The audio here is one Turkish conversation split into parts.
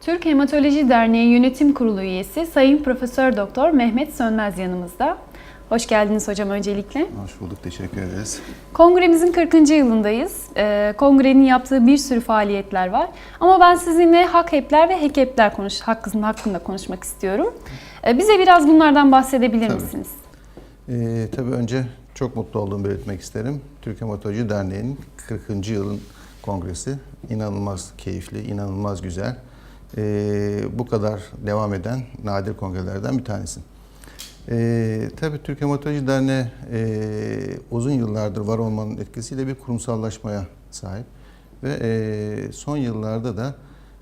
Türk Hematoloji Derneği Yönetim Kurulu üyesi Sayın Profesör Doktor Mehmet Sönmez yanımızda. Hoş geldiniz hocam öncelikle. Hoş bulduk, teşekkür ederiz. Kongremizin 40. yılındayız. Ee, kongrenin yaptığı bir sürü faaliyetler var. Ama ben sizinle HAKHEP'ler ve HEKEP'ler konuş, hakkında, hakkında konuşmak istiyorum. Ee, bize biraz bunlardan bahsedebilir Tabii. misiniz? Ee, tabii önce çok mutlu olduğumu belirtmek isterim. Türk Hematoloji Derneği'nin 40. yılın kongresi inanılmaz keyifli, inanılmaz güzel. Ee, bu kadar devam eden nadir kongrelerden bir tanesi. Ee, tabii Türk Hematoloji Derneği e, uzun yıllardır var olmanın etkisiyle bir kurumsallaşmaya sahip. Ve e, son yıllarda da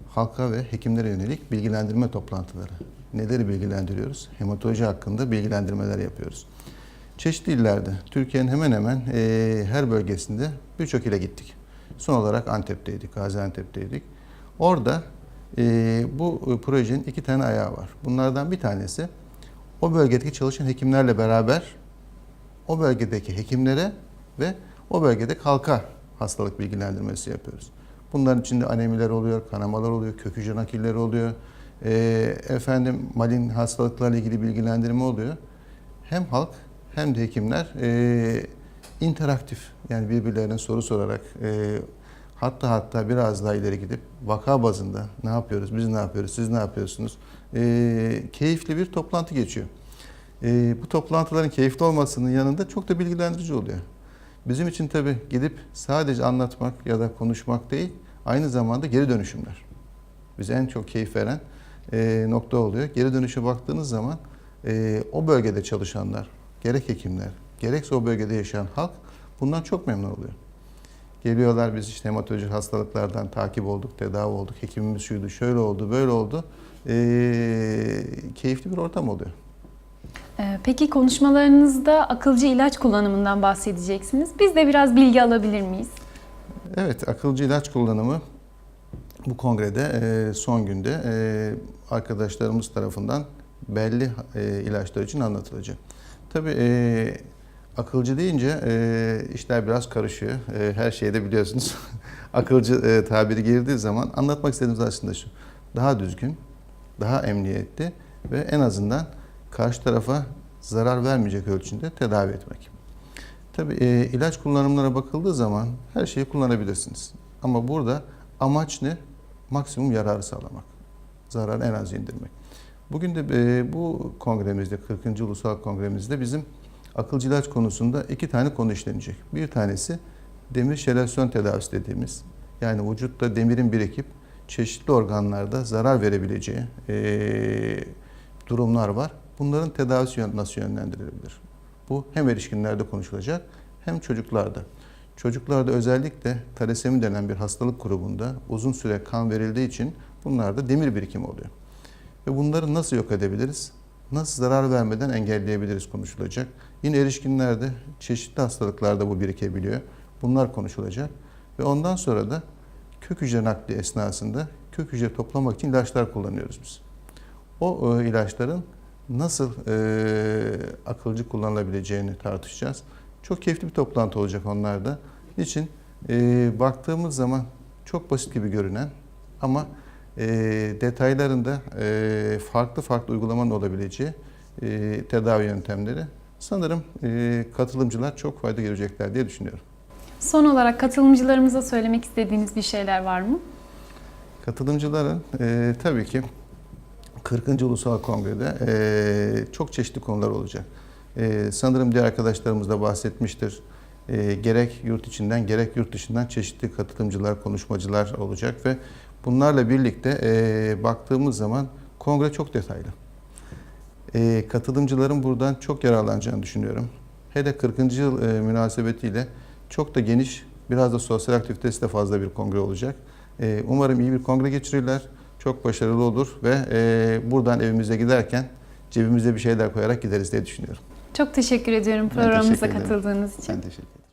halka ve hekimlere yönelik bilgilendirme toplantıları. Neleri bilgilendiriyoruz? Hematoloji hakkında bilgilendirmeler yapıyoruz. Çeşitli illerde, Türkiye'nin hemen hemen e, her bölgesinde birçok ile gittik. Son olarak Antep'teydik, Gaziantep'teydik. Orada e, bu projenin iki tane ayağı var. Bunlardan bir tanesi o bölgedeki çalışan hekimlerle beraber o bölgedeki hekimlere ve o bölgedeki halka hastalık bilgilendirmesi yapıyoruz. Bunların içinde anemiler oluyor, kanamalar oluyor, kök hücre nakilleri oluyor. E, efendim malin hastalıklarla ilgili bilgilendirme oluyor. Hem halk hem de hekimler e, interaktif yani birbirlerine soru sorarak e, hatta hatta biraz daha ileri gidip vaka bazında ne yapıyoruz, biz ne yapıyoruz, siz ne yapıyorsunuz e, keyifli bir toplantı geçiyor. E, bu toplantıların keyifli olmasının yanında çok da bilgilendirici oluyor. Bizim için tabii gidip sadece anlatmak ya da konuşmak değil, aynı zamanda geri dönüşümler. Bize en çok keyif veren e, nokta oluyor. Geri dönüşe baktığınız zaman e, o bölgede çalışanlar, gerek hekimler, gerekse o bölgede yaşayan halk bundan çok memnun oluyor. Geliyorlar biz işte hematolojik hastalıklardan takip olduk, tedavi olduk, hekimimiz şuydu, şöyle oldu, böyle oldu. E, keyifli bir ortam oluyor. Ee, Peki konuşmalarınızda akılcı ilaç kullanımından bahsedeceksiniz. Biz de biraz bilgi alabilir miyiz? Evet, akılcı ilaç kullanımı bu kongrede e, son günde e, arkadaşlarımız tarafından belli e, ilaçlar için anlatılacak. Tabii akılcı deyince e, işler biraz karışıyor. E, her şeyi de biliyorsunuz. akılcı e, tabiri girdiği zaman anlatmak istediğimiz aslında şu. Daha düzgün, daha emniyetli ve en azından karşı tarafa zarar vermeyecek ölçüde tedavi etmek. Tabii e, ilaç kullanımlara bakıldığı zaman her şeyi kullanabilirsiniz. Ama burada amaç ne? Maksimum yararı sağlamak. Zararı en az indirmek. Bugün de e, bu kongremizde, 40. Ulusal Kongremizde bizim akılcı ilaç konusunda iki tane konu işlenecek. Bir tanesi demir şelasyon tedavisi dediğimiz. Yani vücutta demirin birikip çeşitli organlarda zarar verebileceği e, durumlar var. Bunların tedavisi nasıl yönlendirilebilir? Bu hem erişkinlerde konuşulacak hem çocuklarda. Çocuklarda özellikle talasemi denen bir hastalık grubunda uzun süre kan verildiği için bunlarda demir birikimi oluyor. Ve bunları nasıl yok edebiliriz? Nasıl zarar vermeden engelleyebiliriz konuşulacak. Yine erişkinlerde çeşitli hastalıklarda bu birikebiliyor. Bunlar konuşulacak. Ve ondan sonra da kök hücre nakli esnasında kök hücre toplamak için ilaçlar kullanıyoruz biz. O e, ilaçların nasıl e, akılcı kullanılabileceğini tartışacağız. Çok keyifli bir toplantı olacak onlarda. Niçin? E, baktığımız zaman çok basit gibi görünen ama e, detaylarında e, farklı farklı uygulamanın olabileceği e, tedavi yöntemleri sanırım e, katılımcılar çok fayda görecekler diye düşünüyorum. Son olarak katılımcılarımıza söylemek istediğiniz bir şeyler var mı? Katılımcıların e, tabii ki 40. Ulusal Kongre'de e, çok çeşitli konular olacak. E, sanırım diğer arkadaşlarımız da bahsetmiştir. E, gerek yurt içinden gerek yurt dışından çeşitli katılımcılar, konuşmacılar olacak ve bunlarla birlikte e, baktığımız zaman kongre çok detaylı. E, katılımcıların buradan çok yararlanacağını düşünüyorum. Hele 40. yıl e, münasebetiyle çok da geniş, biraz da sosyal aktivitesi de fazla bir kongre olacak. E, umarım iyi bir kongre geçirirler, çok başarılı olur ve e, buradan evimize giderken cebimize bir şeyler koyarak gideriz diye düşünüyorum. Çok teşekkür ediyorum programımıza katıldığınız için. Ben teşekkür ederim.